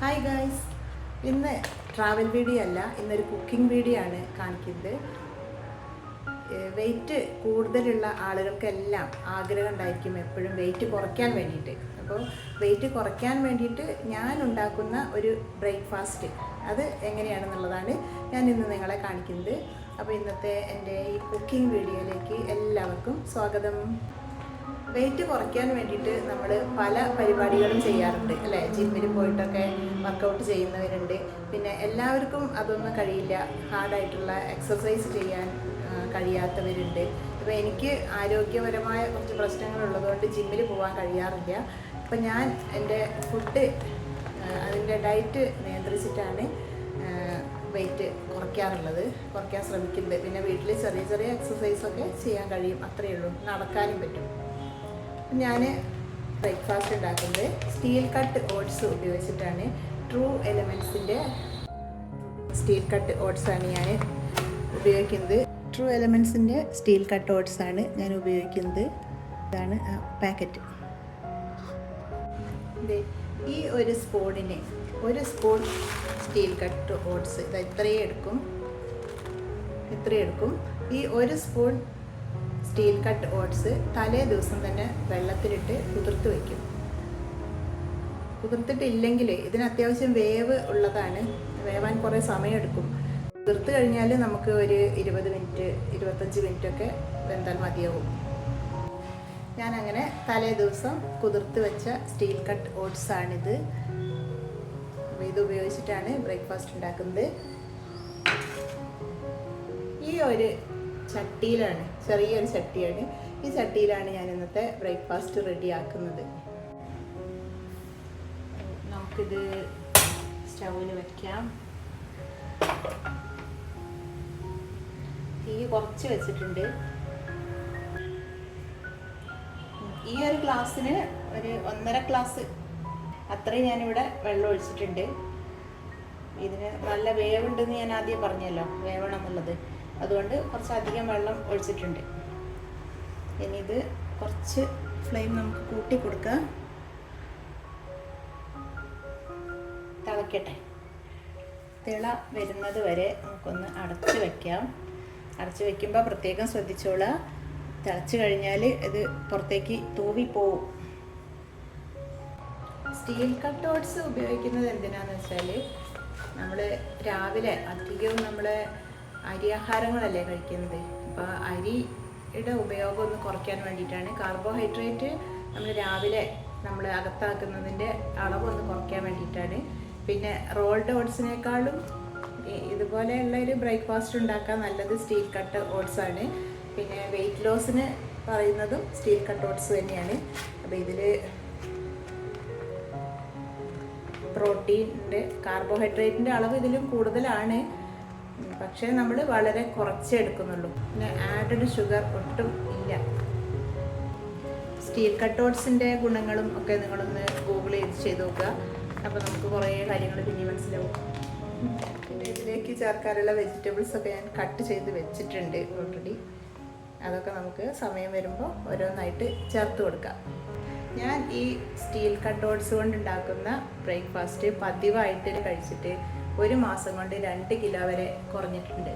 Hi guys ഇന്ന് travel video അല്ല ഇന്നൊരു കുക്കിംഗ് വീഡിയോ ആണ് കാണിക്കുന്നത്. വെയിറ്റ് കൂടുതലുള്ള ആളുകൾക്കെല്ലാം ആഗ്രഹം ഉണ്ടായിരിക്കും എപ്പോഴും വെയിറ്റ് കുറയ്ക്കാൻ വേണ്ടിയിട്ട്. അപ്പോൾ വെയിറ്റ് കുറയ്ക്കാൻ വേണ്ടിയിട്ട് ഞാൻ ഉണ്ടാക്കുന്ന ഒരു ബ്രേക്ക്ഫാസ്റ്റ് അത് എങ്ങനെയാണെന്നുള്ളതാണ് ഞാൻ ഇന്ന് നിങ്ങളെ കാണിക്കുന്നത്. അപ്പോൾ ഇന്നത്തെ എന്റെ ഈ കുക്കിംഗ് വീഡിയോയിലേക്ക് എല്ലാവർക്കും സ്വാഗതം. വെയിറ്റ് കുറയ്ക്കാൻ വേണ്ടിയിട്ട് നമ്മൾ പല പരിപാടികളും ചെയ്യാറുണ്ട് അല്ലേ? ജിമ്മിൽ പോയിട്ടൊക്കെ വർക്കൗട്ട് ചെയ്യുന്നവരുണ്ട്. പിന്നെ എല്ലാവർക്കും അതൊന്നും കഴിയില്ല. ഹാർഡായിട്ടുള്ള എക്സസൈസ് ചെയ്യാൻ കഴിയാത്തവരുണ്ട്. അപ്പോൾ എനിക്ക് ആരോഗ്യപരമായ കുറച്ച് പ്രശ്നങ്ങൾ ഉള്ളതുകൊണ്ട് ജിമ്മിൽ പോകാൻ കഴിയാറില്ല. അപ്പോൾ ഞാൻ എന്റെ ഫുഡ് അതിന്റെ ഡയറ്റ് നിയന്ത്രിച്ചിട്ടാണ് വെയിറ്റ് കുറയ്ക്കാറുള്ളത് കുറയ്ക്കാൻ ശ്രമിക്കുന്നത്. പിന്നെ വീട്ടിൽ ചെറിയ ചെറിയ എക്സസൈസൊക്കെ ചെയ്യാൻ കഴിയും. അത്രയേ ഉള്ളൂ. നടക്കാനും പറ്റും. ഞാൻ ബ്രേക്ക്ഫാസ്റ്റ് ഉണ്ടാക്കുന്നത് സ്റ്റീൽ കട്ട് ഓട്സ് ഉപയോഗിച്ചിട്ടാണ്. ട്രൂ എലമെൻസിന്റെ സ്റ്റീൽ കട്ട് ഓട്സ് ആണ് ഞാൻ ഉപയോഗിക്കുന്നത്. ട്രൂ എലമെൻസിന്റെ സ്റ്റീൽ കട്ട് ഓട്സ് ആണ് ഞാൻ ഉപയോഗിക്കുന്നത്. ഇതാണ് പാക്കറ്റ് ഈ ഒരു സ്പൂണിന് ഒരു സ്പൂൺ സ്റ്റീൽ കട്ട് ഓട്സ് ഇത് ഇത്രയും എടുക്കും. ഇത്രയും എടുക്കും. ഈ ഒരു സ്പൂൺ സ്റ്റീൽ കട്ട് ഓട്സ് തലേ ദിവസം തന്നെ വെള്ളത്തിലിട്ട് കുതിർത്ത് വയ്ക്കും. കുതിർത്തിട്ടില്ലെങ്കിൽ ഇതിന് അത്യാവശ്യം വേവ് ഉള്ളതാണ്. വേവാൻ കുറേ സമയമെടുക്കും. കുതിർത്ത് കഴിഞ്ഞാൽ നമുക്ക് ഒരു ഇരുപത് മിനിറ്റ് ഇരുപത്തഞ്ച് മിനിറ്റ് ഒക്കെ വെന്താൽ മതിയാവും. ഞാൻ അങ്ങനെ തലേ ദിവസം കുതിർത്ത് വെച്ച സ്റ്റീൽ കട്ട് ഓട്സ് ആണിത് അപ്പോൾ ഇത് ഉപയോഗിച്ചിട്ടാണ് ബ്രേക്ക്ഫാസ്റ്റ് ഉണ്ടാക്കുന്നത്. ഈ ഒരു ചട്ടിയിലാണ് ചെറിയൊരു ചട്ടിയാണ്. ഈ ചട്ടിയിലാണ് ഞാൻ ഇന്നത്തെ ബ്രേക്ക്ഫാസ്റ്റ് റെഡിയാക്കുന്നത്. നമുക്കിത് സ്റ്റൗവിൽ വയ്ക്കാം തീ കുറച്ച് വെച്ചിട്ടുണ്ട്. ഈ ഒരു ഗ്ലാസ്സിന് ഒരു ഒന്നര ഗ്ലാസ് അത്രയും ഞാനിവിടെ വെള്ളം ഒഴിച്ചിട്ടുണ്ട്. ഇതിന് നല്ല വേവുണ്ടെന്ന് ഞാൻ ആദ്യം പറഞ്ഞല്ലോ വേവണം എന്നുള്ളത്. അതുകൊണ്ട് കുറച്ചധികം വെള്ളം ഒഴിച്ചിട്ടുണ്ട്. ഇനി ഇത് കുറച്ച് ഫ്ലെയിം നമുക്ക് കൂട്ടി കൊടുക്കാം. തിളക്കട്ടെ. തിള വരുന്നത് വരെ നമുക്കൊന്ന് അടച്ച് വെക്കാം. അടച്ച് വെക്കുമ്പോൾ പ്രത്യേകം ശ്രദ്ധിച്ചോളുക തിളച്ച് കഴിഞ്ഞാൽ ഇത് പുറത്തേക്ക് തൂവി പോവും. സ്റ്റീൽ കട്ട് ഓട്സ് ഉപയോഗിക്കുന്നത് എന്തിനാന്ന് വെച്ചാൽ നമ്മൾ രാവിലെ അധികവും നമ്മൾ അരിയാഹാരങ്ങളല്ലേ കഴിക്കുന്നത്? അപ്പോൾ അരിയുടെ ഉപയോഗം ഒന്ന് കുറയ്ക്കാൻ വേണ്ടിയിട്ടാണ്. കാർബോഹൈഡ്രേറ്റ് നമ്മൾ രാവിലെ നമ്മൾ അകത്താക്കുന്നതിന്റെ ഒന്ന് കുറയ്ക്കാൻ വേണ്ടിയിട്ടാണ്. പിന്നെ റോൾഡ് ഓട്സിനേക്കാളും ഇതുപോലെയുള്ള ഒരു ബ്രേക്ക്ഫാസ്റ്റ് ഉണ്ടാക്കാൻ നല്ലത് സ്റ്റീൽ കട്ട് ഓട്സാണ്. പിന്നെ വെയിറ്റ് ലോസിന് പറയുന്നതും സ്റ്റീൽ കട്ട് ഓട്സ് തന്നെയാണ്. അപ്പോൾ ഇതിൽ പ്രോട്ടീന്റെ കാർബോഹൈഡ്രേറ്റിന്റെ അളവ് ഇതിലും കൂടുതലാണ്. പക്ഷേ നമ്മൾ വളരെ കുറച്ചേ എടുക്കുന്നുള്ളൂ. പിന്നെ ആഡഡ് ഷുഗർ ഒട്ടും ഇല്ല. സ്റ്റീൽ കട്ടോട്സിന്റെ ഗുണങ്ങളും ഒക്കെ നിങ്ങളൊന്ന് ഗൂഗിൾ ചെയ്ത് ചെയ്ത് നോക്കുക. അപ്പോൾ നമുക്ക് കുറേ കാര്യങ്ങൾ പിന്നെ മനസ്സിലാവും. പിന്നെ ഇതിലേക്ക് ചേർക്കാനുള്ള വെജിറ്റബിൾസ് ഒക്കെ ഞാൻ കട്ട് ചെയ്ത് വെച്ചിട്ടുണ്ട് ഓൾറെഡി അതൊക്കെ നമുക്ക് സമയം വരുമ്പോൾ ഓരോന്നായിട്ട് ചേർത്ത് കൊടുക്കാം. ഞാൻ ഈ സ്റ്റീൽ കട്ടോട്സ് കൊണ്ട് ഉണ്ടാക്കുന്ന ബ്രേക്ക്ഫാസ്റ്റ് പതിവായിട്ട് കഴിച്ചിട്ട് ഒരു മാസം കൊണ്ട് രണ്ട് കിലോ വരെ കുറഞ്ഞിട്ടുണ്ട്.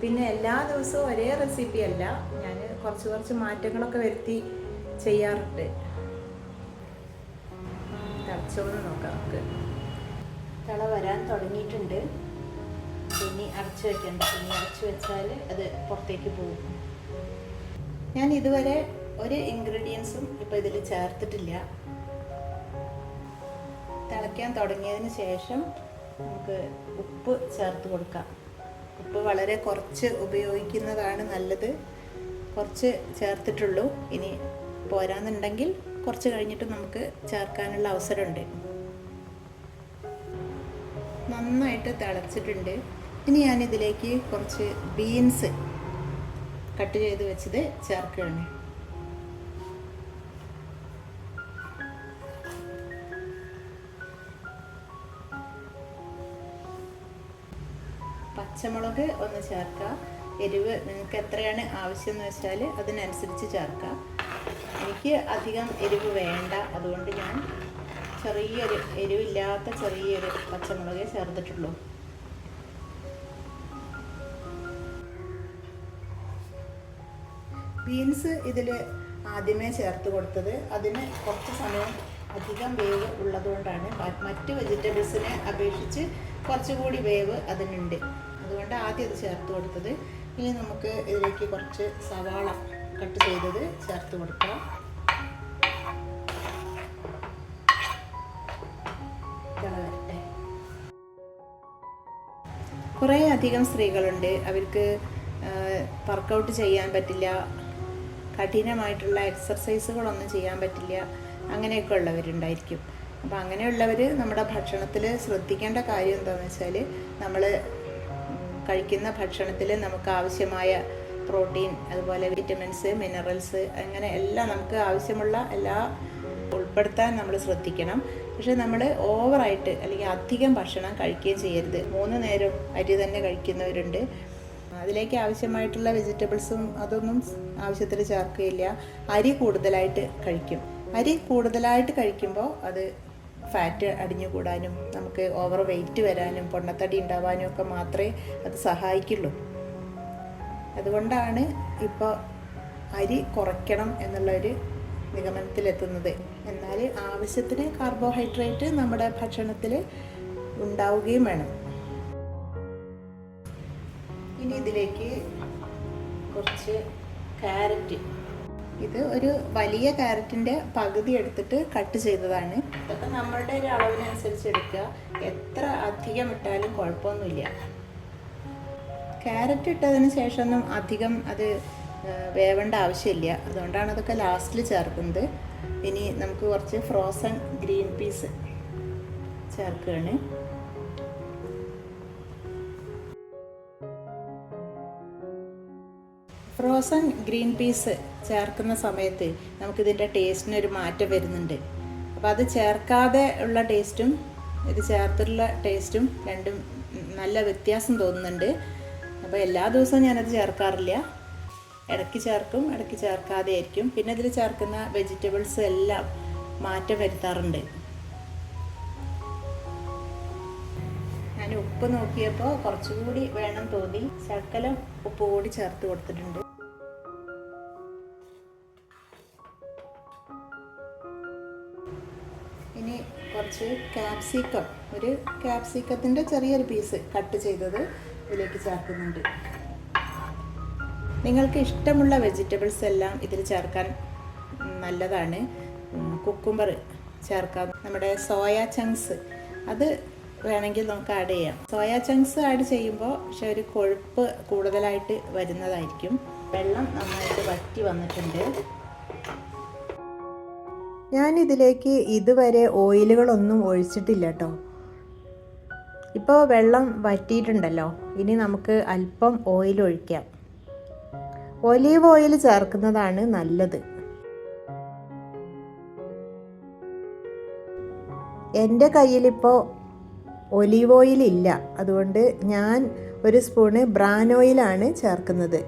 പിന്നെ എല്ലാ ദിവസവും ഒരേ റെസിപ്പി അല്ല. ഞാൻ കുറച്ച് കുറച്ച് മാറ്റങ്ങളൊക്കെ വരുത്തി ചെയ്യാറുണ്ട്. തിളച്ചോന്ന് നോക്കാം നമുക്ക്. തിള വരാൻ തുടങ്ങിയിട്ടുണ്ട്. ഇനി അടച്ചു വെക്കണ്ട. ഇനി അടച്ചു വെച്ചാൽ അത് പുറത്തേക്ക് പോകും. ഞാൻ ഇതുവരെ ഒരു ഇൻഗ്രീഡിയൻസും ഇപ്പോൾ ഇതിൽ ചേർത്തിട്ടില്ല. തിളയ്ക്കാൻ തുടങ്ങിയതിന് ശേഷം നമുക്ക് ഉപ്പ് ചേർത്ത് കൊടുക്കാം. ഉപ്പ് വളരെ കുറച്ച് ഉപയോഗിക്കുന്നതാണ് നല്ലത്. കുറച്ച് ചേർത്തിട്ടുള്ളൂ. ഇനി പോരാന്നുണ്ടെങ്കിൽ കുറച്ച് കഴിഞ്ഞിട്ട് നമുക്ക് ചേർക്കാനുള്ള അവസരമുണ്ട്. നന്നായിട്ട് തിളച്ചിട്ടുണ്ട്. ഇനി ഞാനിതിലേക്ക് കുറച്ച് ബീൻസ് കട്ട് ചെയ്ത് വെച്ചത് ചേർക്കുകയാണ്. പച്ചമുളക് ഒന്ന് ചേർക്കുക. എരിവ് നിങ്ങൾക്ക് എത്രയാണ് ആവശ്യം എന്ന് വെച്ചാൽ അതിനനുസരിച്ച് ചേർക്കാം എനിക്ക് അധികം എരിവ് വേണ്ട. അതുകൊണ്ട് ഞാൻ ചെറിയൊരു എരിവില്ലാത്ത ചെറിയൊരു പച്ചമുളകേ ചേർത്തിട്ടുള്ളൂ. ബീൻസ് ഇതിൽ ആദ്യമേ ചേർത്ത് കൊടുത്തത്. അതിന് കുറച്ച് സമയം അധികം വേവ് ഉള്ളതുകൊണ്ടാണ്. മറ്റ് വെജിറ്റബിൾസിനെ അപേക്ഷിച്ച് കുറച്ചുകൂടി വേവ് അതിനുണ്ട്. അതുകൊണ്ട് ആദ്യം അത് ചേർത്ത് കൊടുത്തത്. ഇനി നമുക്ക് ഇതിലേക്ക് കുറച്ച് സവാള കട്ട് ചെയ്തത് ചേർത്ത് കൊടുക്കാം. കുറേ അധികം സ്ത്രീകളുണ്ട്. അവർക്ക് വർക്കൗട്ട് ചെയ്യാൻ പറ്റില്ല. കഠിനമായിട്ടുള്ള എക്സർസൈസുകളൊന്നും ചെയ്യാൻ പറ്റില്ല. അങ്ങനെയൊക്കെ ഉള്ളവരുണ്ടായിരിക്കും. അപ്പോൾ അങ്ങനെയുള്ളവർ നമ്മുടെ ഭക്ഷണത്തിൽ ശ്രദ്ധിക്കേണ്ട കാര്യം എന്താണെന്ന് വെച്ചാൽ നമ്മൾ കഴിക്കുന്ന ഭക്ഷണത്തിൽ നമുക്ക് ആവശ്യമായ പ്രോട്ടീൻ അതുപോലെ വിറ്റമിൻസ് മിനറൽസ് അങ്ങനെ എല്ലാം നമുക്ക് ആവശ്യമുള്ള എല്ലാ ഉൾപ്പെടുത്താൻ നമ്മൾ ശ്രദ്ധിക്കണം. പക്ഷെ നമ്മൾ ഓവറായിട്ട് അല്ലെങ്കിൽ അധികം ഭക്ഷണം കഴിക്കുകയും ചെയ്യരുത്. മൂന്ന് നേരം അരി തന്നെ കഴിക്കുന്നവരുണ്ട്. അതിലേക്ക് ആവശ്യമായിട്ടുള്ള വെജിറ്റബിൾസും അതൊന്നും ആവശ്യത്തിന് ചേർക്കുകയില്ല. അരി കൂടുതലായിട്ട് കഴിക്കും. അരി കൂടുതലായിട്ട് കഴിക്കുമ്പോൾ അത് ഫാറ്റ് അടിഞ്ഞുകൂടാനും നമുക്ക് ഓവർ വെയിറ്റ് വരാനും പൊണ്ണത്തടി ഉണ്ടാവാനും ഒക്കെ മാത്രമേ അത് സഹായിക്കുള്ളൂ. അതുകൊണ്ടാണ് ഇപ്പോൾ അരി കുറയ്ക്കണം എന്നുള്ളൊരു നിഗമനത്തിലെത്തുന്നത്. എന്നാൽ ആവശ്യത്തിന് കാർബോഹൈഡ്രേറ്റ് നമ്മുടെ ഭക്ഷണത്തിൽ ഉണ്ടാവുകയും വേണം. ഇനി ഇതിലേക്ക് കുറച്ച് ക്യാരറ്റ് ഇത് ഒരു വലിയ ക്യാരറ്റിന്റെ പകുതി എടുത്തിട്ട് കട്ട് ചെയ്തതാണ്. ഇതൊക്കെ നമ്മളുടെ ഒരു അളവിനനുസരിച്ച് എടുക്കുക. എത്ര അധികം ഇട്ടാലും കുഴപ്പമൊന്നുമില്ല. ക്യാരറ്റ് ഇട്ടതിന് ശേഷമൊന്നും അധികം അത് വേവേണ്ട ആവശ്യമില്ല. അതുകൊണ്ടാണ് അതൊക്കെ ലാസ്റ്റിൽ ചേർക്കുന്നത്. ഇനി നമുക്ക് കുറച്ച് ഫ്രോസൺ ഗ്രീൻ പീസ് ചേർക്കുകയാണ്. ഫ്രോസൺ ഗ്രീൻ പീസ് ചേർക്കുന്ന സമയത്ത് നമുക്കിതിന്റെ ടേസ്റ്റിനൊരു മാറ്റം വരുന്നുണ്ട്. അപ്പോൾ അത് ചേർക്കാതെ ഉള്ള ടേസ്റ്റും ഇത് ചേർത്തിട്ടുള്ള ടേസ്റ്റും രണ്ടും നല്ല വ്യത്യാസം തോന്നുന്നുണ്ട്. അപ്പോൾ എല്ലാ ദിവസവും ഞാനത് ചേർക്കാറില്ല. ഇടയ്ക്ക് ചേർക്കും ഇടയ്ക്ക് ചേർക്കാതെ ആയിരിക്കും. പിന്നെ ഇതിൽ ചേർക്കുന്ന വെജിറ്റബിൾസ് എല്ലാം മാറ്റം വരുത്താറുണ്ട്. ഞാൻ ഉപ്പ് നോക്കിയപ്പോൾ കുറച്ചുകൂടി വേണം തോന്നി. ശക്കലം ഉപ്പ് കൂടി ചേർത്ത് കൊടുത്തിട്ടുണ്ട്. ഇനി കുറച്ച് ക്യാപ്സിക്കം ഒരു ക്യാപ്സിക്കത്തിന്റെ ചെറിയൊരു പീസ് കട്ട് ചെയ്തത് ഇതിലേക്ക് ചേർക്കുന്നുണ്ട്. നിങ്ങൾക്ക് ഇഷ്ടമുള്ള വെജിറ്റബിൾസ് എല്ലാം ഇതിൽ ചേർക്കാൻ നല്ലതാണ്. കുക്കുംബർ ചേർക്കാം. നമ്മുടെ സോയ ചങ്ക്സ് അത് വേണമെങ്കിൽ നമുക്ക് ആഡ് ചെയ്യാം. സോയ ചങ്ക്സ് ആഡ് ചെയ്യുമ്പോൾ പക്ഷെ ഒരു കൊഴുപ്പ് കൂടുതലായിട്ട് വരുന്നതായിരിക്കും. വെള്ളം നന്നായിട്ട് വറ്റി വന്നിട്ടുണ്ട്. ഞാൻ ഇതിലേക്ക് ഇതുവരെ ഓയിലുകളൊന്നും ഒഴിച്ചിട്ടില്ല കേട്ടോ ഇപ്പോൾ വെള്ളം വറ്റിയിട്ടുണ്ടല്ലോ. ഇനി നമുക്ക് അല്പം ഓയിൽ ഒഴിക്കാം. ഒലീവ് ഓയിൽ ചേർക്കുന്നതാണ് നല്ലത്. എന്റെ കയ്യിലിപ്പോൾ ഒലീവ് ഓയിൽ ഇല്ല അതുകൊണ്ട് ഞാൻ ഒരു സ്പൂണ് ബ്രാൻ ഓയിലാണ് ചേർക്കുന്നത്.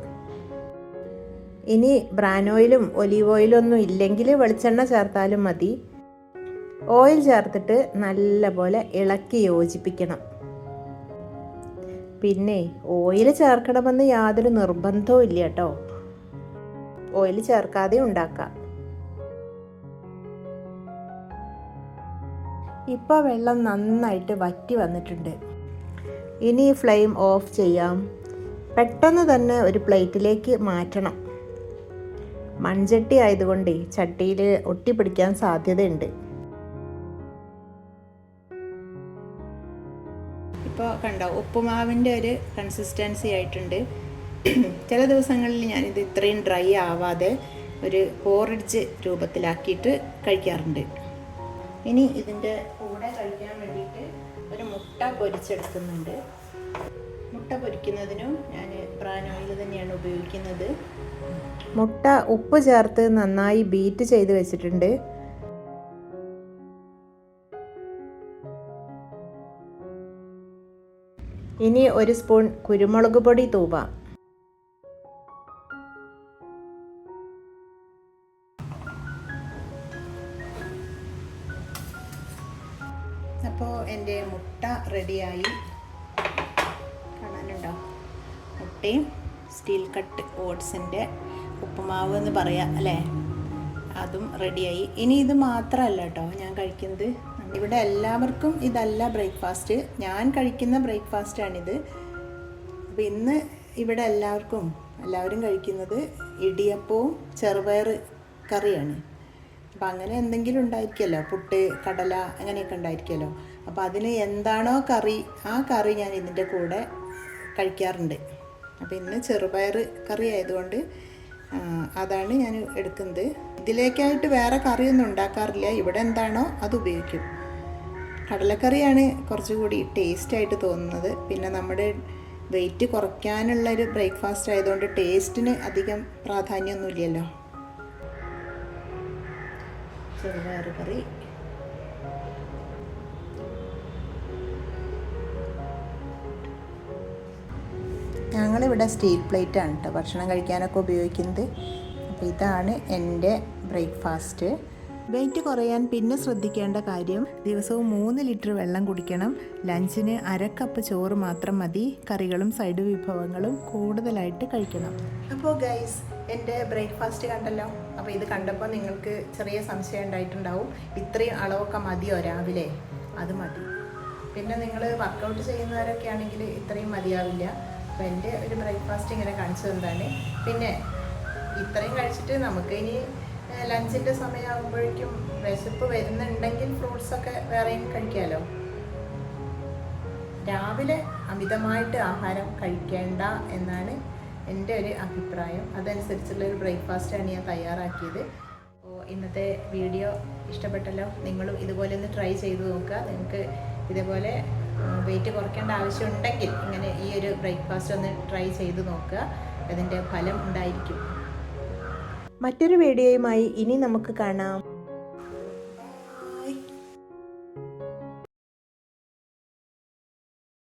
ഇനി ബ്രാൻ ഓയിലും ഒലീവ് ഓയിലും ഒന്നും ഇല്ലെങ്കിൽ വെളിച്ചെണ്ണ ചേർത്താലും മതി. ഓയിൽ ചേർത്തിട്ട് നല്ലപോലെ ഇളക്കി യോജിപ്പിക്കണം. പിന്നെ ഓയിൽ ചേർക്കണമെന്ന് യാതൊരു നിർബന്ധവും ഇല്ല കേട്ടോ. ഓയിൽ ചേർക്കാതെ ഉണ്ടാക്കാം ഇപ്പോൾ വെള്ളം നന്നായിട്ട് വറ്റി വന്നിട്ടുണ്ട്. ഇനി ഫ്ലെയിം ഓഫ് ചെയ്യാം. പെട്ടെന്ന് തന്നെ ഒരു പ്ലേറ്റിലേക്ക് മാറ്റണം. മൺചട്ടി ആയതുകൊണ്ട് ചട്ടിയിൽ ഒട്ടിപ്പിടിക്കാൻ സാധ്യതയുണ്ട്. ഇപ്പോൾ കണ്ടോ ഉപ്പുമാവിന്റെ ഒരു കൺസിസ്റ്റൻസി ആയിട്ടുണ്ട്. ചില ദിവസങ്ങളിൽ ഞാനിത് ഇത്രയും ഡ്രൈ ആവാതെ ഒരു പോറിഡ്ജ് രൂപത്തിലാക്കിയിട്ട് കഴിക്കാറുണ്ട്. ഇനി ഇതിന്റെ കൂടെ കഴിക്കാൻ വേണ്ടിയിട്ട് ഒരു മുട്ട പൊരിച്ചെടുക്കുന്നുണ്ട്. മുട്ട പൊരിക്കുന്നതിനും ഞാൻ പ്രാൻ ഓയിൽ തന്നെയാണ് ഉപയോഗിക്കുന്നത്. മുട്ട ഉപ്പ് ചേർത്ത് നന്നായി ബീറ്റ് ചെയ്ത് വെച്ചിട്ടുണ്ട്. ഇനി ഒരു സ്പൂൺ കുരുമുളക് പൊടി തൂവാം. അപ്പോൾ എന്റെ മുട്ട റെഡിയായി കാണാനുണ്ടോ മുട്ടയും സ്റ്റീൽ കട്ട് ഓട്സിന്റെ ഉപ്പുമാവ് എന്ന് പറയാം അല്ലേ? അതും റെഡിയായി. ഇനി ഇത് മാത്രമല്ല കേട്ടോ ഞാൻ കഴിക്കുന്നത്. ഇവിടെ എല്ലാവർക്കും ഇതല്ല ബ്രേക്ക്ഫാസ്റ്റ്. ഞാൻ കഴിക്കുന്ന ബ്രേക്ക്ഫാസ്റ്റാണിത്. അപ്പോൾ ഇന്ന് ഇവിടെ എല്ലാവർക്കും എല്ലാവരും കഴിക്കുന്നത് ഇടിയപ്പവും ചെറുപയർ കറിയാണ്. അപ്പോൾ അങ്ങനെ എന്തെങ്കിലും ഉണ്ടായിരിക്കുമല്ലോ? പുട്ട് കടല അങ്ങനെയൊക്കെ ഉണ്ടായിരിക്കുമല്ലോ? അപ്പോൾ അതിന് എന്താണോ കറി ആ കറി ഞാൻ ഇതിന്റെ കൂടെ കഴിക്കാറുണ്ട്. അപ്പോൾ ഇന്ന് ചെറുപയർ കറി ആയതുകൊണ്ട് അതാണ് ഞാൻ എടുക്കുന്നത്. ഇതിലേക്കായിട്ട് വേറെ കറിയൊന്നും ഉണ്ടാക്കാറില്ല. ഇവിടെ എന്താണോ അത് ഉപയോഗിക്കും. കടലക്കറിയാണ് കുറച്ചുകൂടി ടേസ്റ്റായിട്ട് തോന്നുന്നത്. പിന്നെ നമ്മുടെ വെയിറ്റ് കുറയ്ക്കാനുള്ള ഒരു ബ്രേക്ക്ഫാസ്റ്റ് ആയതുകൊണ്ട് ടേസ്റ്റിന് അധികം പ്രാധാന്യമൊന്നുമില്ലല്ലോ. ചെറുപയർ കറി. ഞങ്ങളിവിടെ സ്റ്റീൽ പ്ലേറ്റാണ് കേട്ടോ. ഭക്ഷണം കഴിക്കാനൊക്കെ ഉപയോഗിക്കുന്നത്. അപ്പോൾ ഇതാണ് എന്റെ ബ്രേക്ക്ഫാസ്റ്റ്. വെയിറ്റ് കുറയാൻ പിന്നെ ശ്രദ്ധിക്കേണ്ട കാര്യം ദിവസവും മൂന്ന് ലിറ്റർ വെള്ളം കുടിക്കണം. ലഞ്ചിന് അരക്കപ്പ് കപ്പ് ചോറ് മാത്രം മതി. കറികളും സൈഡ് വിഭവങ്ങളും കൂടുതലായിട്ട് കഴിക്കണം. അപ്പോൾ ഗൈസ് എന്റെ ബ്രേക്ക്ഫാസ്റ്റ് കണ്ടല്ലോ? അപ്പോൾ ഇത് കണ്ടപ്പോൾ നിങ്ങൾക്ക് ചെറിയ സംശയം ഉണ്ടായിട്ടുണ്ടാവും. ഇത്രയും അളവൊക്കെ മതിയോ രാവിലെ? അത് മതി. പിന്നെ നിങ്ങൾ വർക്കൗട്ട് ചെയ്യുന്നവരൊക്കെ ആണെങ്കിൽ ഇത്രയും മതിയാവില്ല. അപ്പോൾ എന്റെ ഒരു ബ്രേക്ക്ഫാസ്റ്റ് ഇങ്ങനെ കാണിച്ചു പിന്നെ ഇത്രയും കഴിച്ചിട്ട് നമുക്ക് ഇനി ലഞ്ചിന്റെ സമയമാകുമ്പോഴേക്കും വിശപ്പ് വരുന്നുണ്ടെങ്കിൽ ഫ്രൂട്ട്സൊക്കെ വേറെയും കഴിക്കാമല്ലോ രാവിലെ അമിതമായിട്ട് ആഹാരം കഴിക്കേണ്ട എന്നാണ് എന്റെ ഒരു അഭിപ്രായം. അതനുസരിച്ചുള്ള ഒരു ബ്രേക്ക്ഫാസ്റ്റാണ് ഞാൻ തയ്യാറാക്കിയത്. അപ്പോൾ ഇന്നത്തെ വീഡിയോ ഇഷ്ടപ്പെട്ടല്ലോ? നിങ്ങളും ഇതുപോലെ ഒന്ന് ട്രൈ ചെയ്ത് നോക്കുക. നിങ്ങൾക്ക് ഇതേപോലെ വെയിറ്റ് കുറയ്ക്കേണ്ട ആവശ്യമുണ്ടെങ്കിൽ ഇങ്ങനെ ഈ ഒരു ബ്രേക്ക്ഫാസ്റ്റ് ഒന്ന് ട്രൈ ചെയ്ത് നോക്കുക. അതിന്റെ ഫലം ഉണ്ടായിരിക്കും. മറ്റൊരു വീഡിയോയുമായി ഇനി നമുക്ക് കാണാം.